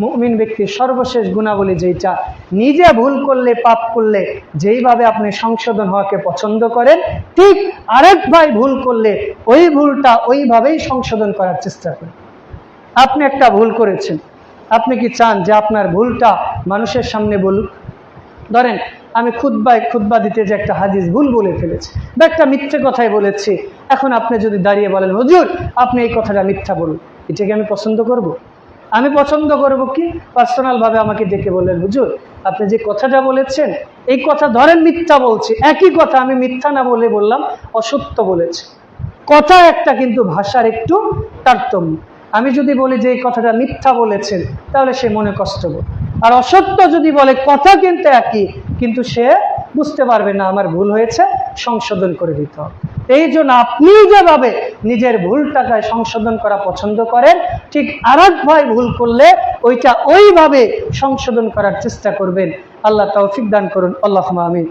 মুমিন ব্যক্তির সর্বশেষ গুণাবলী যেটা নিজে ভুল করলে, পাপ করলে, যেইভাবে আপনি সংশোধন হওয়াকে পছন্দ করেন, ঠিক আরেক ভাই ভুল করলে, ওই ভুলটা ওইভাবেই সংশোধন করার চেষ্টা করেন। আপনি একটা ভুল করেছেন। আপনি কি চান যে আপনার ভুলটা মানুষের সামনে বলুক? ধরেন, আমি খুদ্বায় খুদ্া দিতে যে একটা হাদিস ভুল বলে ফেলেছি বা একটা মিথ্যে কথাই বলেছি, এখন আপনি যদি দাঁড়িয়ে বলেন, হুজুর, আপনি এই কথাটা মিথ্যা বলুন, এটাকে আমি পছন্দ করব। আমি পছন্দ করব কি? পার্সোনালভাবে আমাকে ডেকে বললেন, হুজুর, আপনি যে কথাটা বলেছেন, এই কথা ধরেন মিথ্যা বলছি, একই কথা আমি মিথ্যা না বলে বললাম, অসত্য বলেছি। কথা একটা কিন্তু ভাষার একটু তারতম্য। আমি যদি বলি যে এই কথাটা মিথ্যা বলেছেন, তাহলে সে মনে কষ্ট করবে আর অসত্য যদি বলে, কথা কিন্তু একই, কিন্তু সে বুঝতে পারবে না, আমার ভুল হয়েছে, সংশোধন করে দিতে হবে। এই জন্য আপনি যেভাবে নিজের ভুল টাকায় সংশোধন করা পছন্দ করেন, ঠিক আর ভয় ভুল করলে ওইটা ওইভাবে সংশোধন করার চেষ্টা করবেন। আল্লাহ তৌফিক দান করুন। আল্লাহ আমিন।